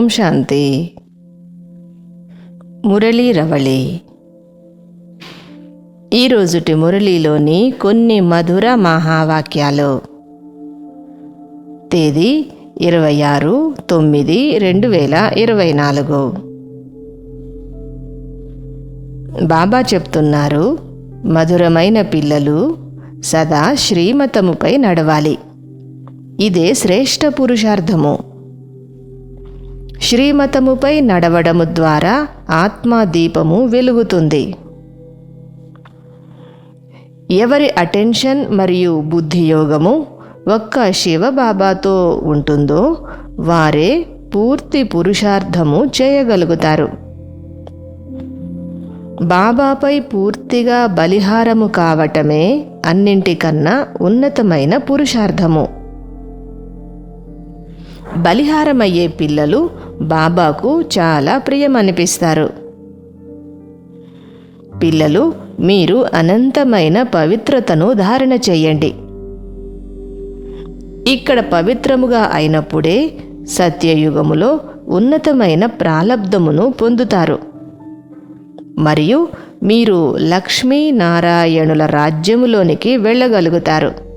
ఓం శాంతి. మురళీ రవళి. ఈరోజుటి మురళీలోని కొన్ని మధుర మహావాక్యాలు. తేదీ ఇరవై ఆరు తొమ్మిది రెండు వేల ఇరవై నాలుగు. బాబా చెప్తున్నారు మధురమైన పిల్లలు సదా శ్రీమతముపై నడవాలి. ఇదే శ్రేష్ఠ పురుషార్థము. శ్రీమతముపై నడవడము ద్వారా ఆత్మదీపము వెలుగుతుంది. ఎవరి అటెన్షన్ మరియు బుద్ధి యోగము ఒక్క శివబాబాతో ఉంటుందో వారే పూర్తి పురుషార్థము చేయగలుగుతారు. బాబాపై పూర్తిగా బలిహారము కావటమే అన్నింటికన్నా ఉన్నతమైన పురుషార్థము. బలిహారమయ్యే పిల్లలు బాబాకు చాలా ప్రియమనిపిస్తారు. పిల్లలు మీరు అనంతమైన పవిత్రతను ధారణ చేయండి. ఇక్కడ పవిత్రముగా అయినప్పుడే సత్యయుగములో ఉన్నతమైన ప్రాలబ్ధమును పొందుతారు. మరియు మీరు లక్ష్మీనారాయణుల రాజ్యములోనికి వెళ్ళగలుగుతారు.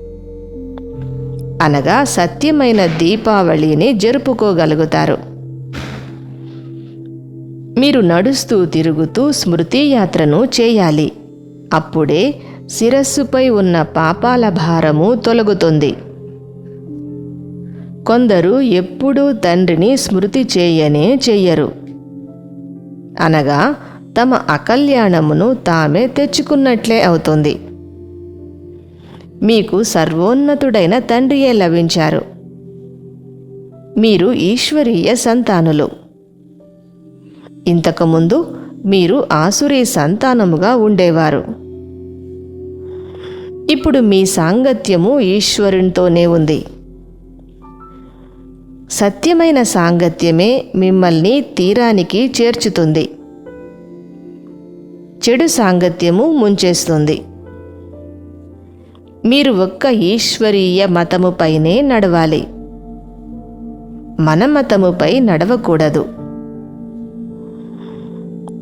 అనగా సత్యమైన దీపావళిని జరుపుకోగలుగుతారు. మీరు నడుస్తూ తిరుగుతూ స్మృతి యాత్రను చేయాలి. అప్పుడే శిరస్సుపై ఉన్న పాపాల భారము తొలగుతుంది. కొందరు ఎప్పుడూ తండ్రిని స్మృతి చేయనే చెయ్యరు. అనగా తమ అకల్యాణమును తామే తెచ్చుకున్నట్లే అవుతుంది. మీకు సర్వోన్నతుడైన తండ్రియే లభించారు. మీరు ఈశ్వరీయ సంతానులు. ఇంతకుముందు మీరు ఆసురీ సంతానముగా ఉండేవారు. ఇప్పుడు మీ సాంగత్యము ఈశ్వరునితోనే ఉంది. సత్యమైన సాంగత్యమే మిమ్మల్ని తీరానికి చేర్చుతుంది. చెడు సాంగత్యము ముంచేస్తుంది. మీరు ఒక్క ఈశ్వరీయ మతముపైనే నడవాలి. మన మతముపై నడవకూడదు.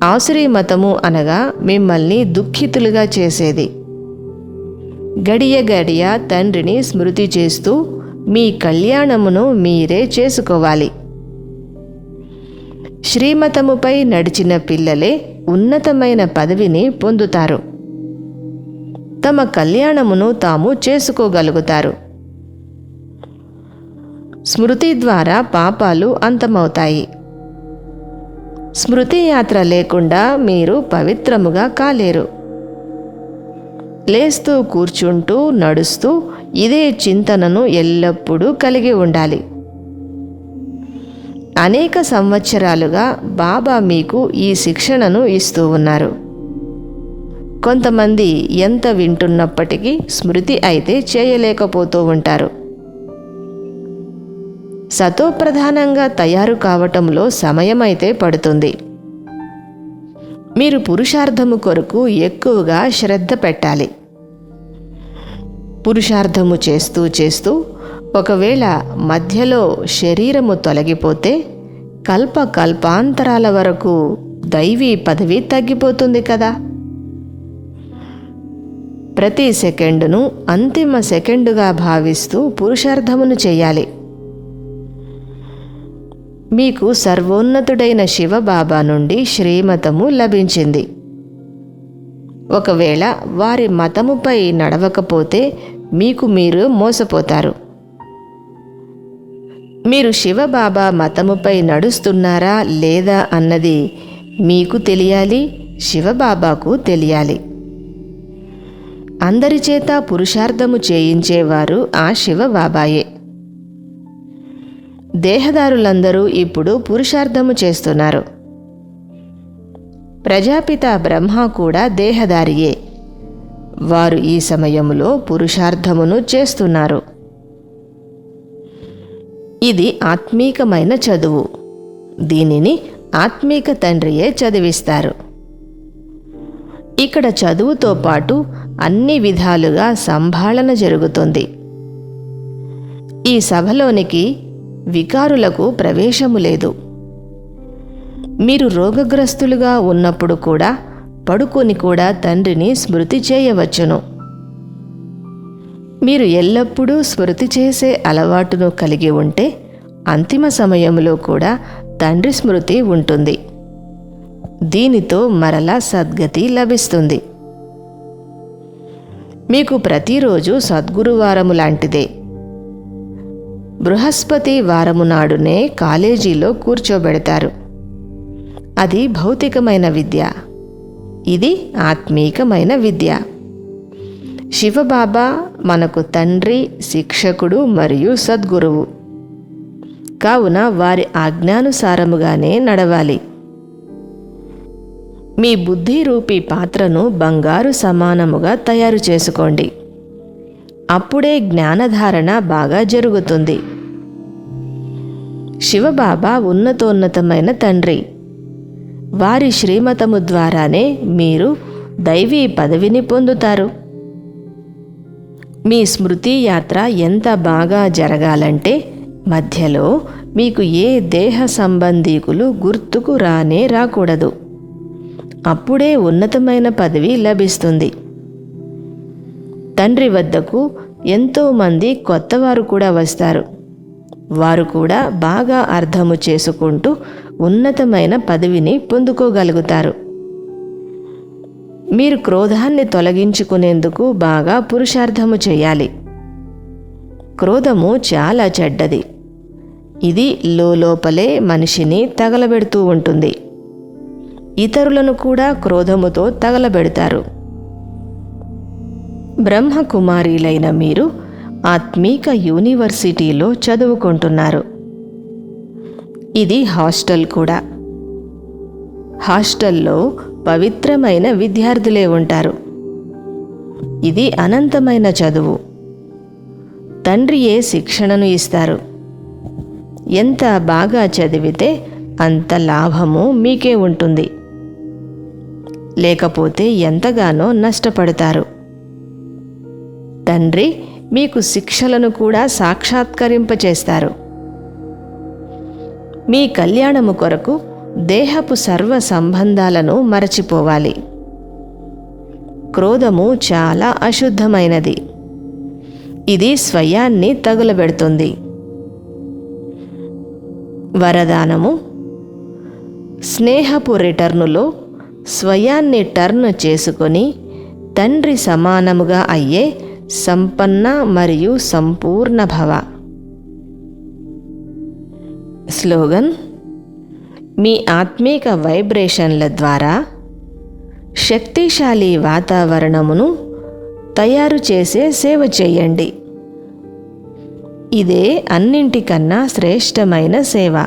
ఆసురీ మతము అనగా మిమ్మల్ని దుఃఖితులుగా చేసేది. గడియ గడియ తండ్రిని స్మృతి చేస్తూ మీ కళ్యాణమును మీరే చేసుకోవాలి. శ్రీమతముపై నడిచిన పిల్లలే ఉన్నతమైన పదవిని పొందుతారు. తమ కళ్యాణమును తాము చేసుకోగలుగుతారు. స్మృతి ద్వారా పాపాలు అంతమవుతాయి. స్మృతి యాత్ర లేకుండా మీరు పవిత్రముగా కాలేరు. లేస్తూ కూర్చుంటూ నడుస్తూ ఇదే చింతనను ఎల్లప్పుడూ కలిగి ఉండాలి. అనేక సంవత్సరాలుగా బాబా మీకు ఈ శిక్షణను ఇస్తూ ఉన్నారు. కొంతమంది ఎంత వింటున్నప్పటికీ స్మృతి అయితే చేయలేకపోతూ ఉంటారు. సతోప్రధానంగా తయారు కావటంలో సమయమైతే పడుతుంది. మీరు పురుషార్థము కొరకు ఎక్కువగా శ్రద్ధ పెట్టాలి. పురుషార్థము చేస్తూ చేస్తూ ఒకవేళ మధ్యలో శరీరము తొలగిపోతే కల్ప కల్పాంతరాల వరకు దైవీ పదవి తగ్గిపోతుంది కదా. ప్రతి సెకండును అంతిమ సెకండుగా భావిస్తూ పురుషార్థమును చేయాలి. మీకు సర్వోన్నతుడైన శివబాబా నుండి శ్రీమతము లభించింది. ఒకవేళ వారి మతముపై నడవకపోతే మీకు మీరు మోసపోతారు. మీరు శివబాబా మతముపై నడుస్తున్నారా లేదా అన్నది మీకు తెలియాలి శివబాబాకు తెలియాలి. అందరి చేత పురుషార్థము చేయించేవారు ఆ శివ బాబాయే దేహదారులందరూ ఇప్పుడు పురుషార్థము చేస్తున్నారు. ప్రజాపిత బ్రహ్మ కూడా దేహదారియే. వారు ఈ సమయంలో పురుషార్థమును చేస్తున్నారు. ఇది ఆత్మీకమైన చదువు. దీనిని ఆత్మీక తండ్రియే చదివిస్తారు. ఇక్కడ చదువుతో పాటు అన్ని విధాలుగా సంభాళన జరుగుతుంది. ఈ సభలోనికి వికారులకు ప్రవేశము లేదు. మీరు రోగగ్రస్తులుగా ఉన్నప్పుడు కూడా పడుకొని కూడా తండ్రిని స్మృతి చేయవచ్చును. మీరు ఎల్లప్పుడూ స్మృతి చేసే అలవాటును కలిగి ఉంటే అంతిమ సమయంలో కూడా తండ్రి స్మృతి ఉంటుంది. దీనితో మరలా సద్గతి లభిస్తుంది. మీకు ప్రతిరోజు సద్గురువారము లాంటిదే. బృహస్పతి వారము నాడునే కాలేజీలో కూర్చోబెడతారు. అది భౌతికమైన విద్య. ఇది ఆత్మీకమైన విద్య. శివబాబా మనకు తండ్రి శిక్షకుడు మరియు సద్గురువు. కావున వారి ఆజ్ఞానుసారముగానే నడవాలి. మీ బుద్ధి రూపీ పాత్రను బంగారు సమానముగా తయారు చేసుకోండి. అప్పుడే జ్ఞానధారణ బాగా జరుగుతుంది. శివబాబా ఉన్నతోన్నతమైన తండ్రి. వారి శ్రీమతము ద్వారానే మీరు దైవీ పదవిని పొందుతారు. మీ స్మృతి యాత్ర ఎంత బాగా జరగాలంటే మధ్యలో మీకు ఏ దేహ సంబంధీకులు గుర్తుకు రానే రాకూడదు. అప్పుడే ఉన్నతమైన పదవి లభిస్తుంది. తండ్రి వద్దకు ఎంతోమంది కొత్తవారు కూడా వస్తారు. వారు కూడా బాగా అర్థము చేసుకుంటూ ఉన్నతమైన పదవిని పొందుకోగలుగుతారు. మీరు క్రోధాన్ని తొలగించుకునేందుకు బాగా పురుషార్థము చేయాలి. క్రోధము చాలా చెడ్డది. ఇది లోపలే మనిషిని తగలబెడుతూ ఉంటుంది. ఇతరులను కూడా క్రోధముతో తగలబెడతారు. బ్రహ్మకుమారీలైన మీరు ఆత్మీక యూనివర్సిటీలో చదువుకుంటున్నారు. ఇది హాస్టల్ కూడా. హాస్టల్లో పవిత్రమైన విద్యార్థులే ఉంటారు. ఇది అనంతమైన చదువు. తండ్రియే శిక్షణను ఇస్తారు? ఎంత బాగా చదివితే అంత లాభము మీకే ఉంటుంది. లేకపోతే ఎంతగానో నష్టపడతారు. తండ్రి మీకు శిక్షలను కూడా సాక్షాత్కరింపచేస్తారు. మీ కళ్యాణము కొరకు దేహపు సర్వ సంబంధాలను మరచిపోవాలి. క్రోధము చాలా అశుద్ధమైనది. ఇది స్వయాన్ని తగులబెడుతుంది. వరదానము స్నేహపు రిటర్నులో స్వయాన్ని టర్న్ చేసుకొని తండ్రి సమానముగా అయ్యే సంపన్న మరియు సంపూర్ణ భవ. స్లోగన్ మీ ఆత్మీక వైబ్రేషన్ల ద్వారా శక్తిశాలి వాతావరణమును తయారు చేసే సేవ చేయండి. ఇదే అన్నింటికన్నా శ్రేష్టమైన సేవ.